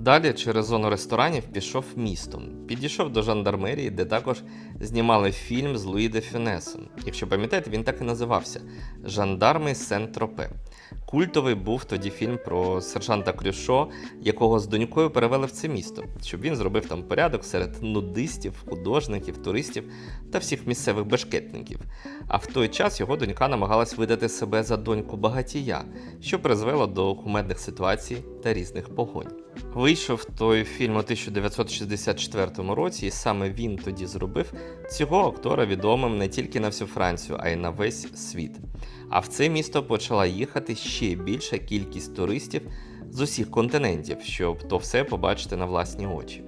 Далі через зону ресторанів пішов містом. Підійшов до жандармерії, де також знімали фільм з Луї де Фюнесом. Якщо пам'ятаєте, він так і називався Жандарми Сен-Тропе. Культовий був тоді фільм про сержанта Крюшо, якого з донькою перевели в це місто, щоб він зробив там порядок серед нудистів, художників, туристів та всіх місцевих бешкетників. А в той час його донька намагалась видати себе за доньку багатія, що призвело до кумедних ситуацій та різних погонь. Вийшов той фільм у 1964 році, і саме він тоді зробив цього актора відомим не тільки на всю Францію, а й на весь світ. А в це місто почала їхати ще більша кількість туристів з усіх континентів, щоб то все побачити на власні очі.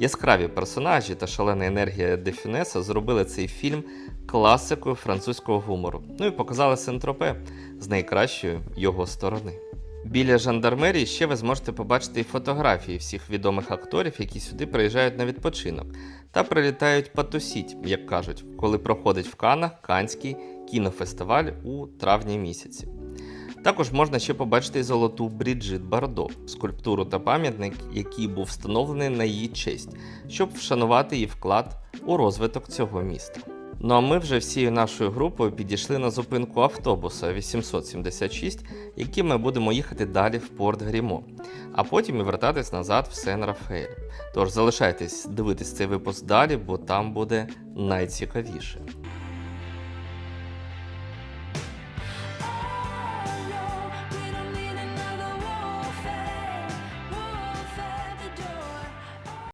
Яскраві персонажі та шалена енергія Де Фюнеса зробили цей фільм класикою французького гумору. Ну і показали Сентропе з найкращої його сторони. Біля жандармерії ще ви зможете побачити і фотографії всіх відомих акторів, які сюди приїжджають на відпочинок та прилітають потусіть, як кажуть, коли проходить в Канах Канський кінофестиваль у травні місяці. Також можна ще побачити золоту Бріджит Бардо, скульптуру та пам'ятник, який був встановлений на її честь, щоб вшанувати її вклад у розвиток цього міста. Ну а ми вже всією нашою групою підійшли на зупинку автобуса 876, яким ми будемо їхати далі в порт Грімо, а потім і вертатись назад в Сен-Рафаель. Тож залишайтесь дивитись цей випуск далі, бо там буде найцікавіше.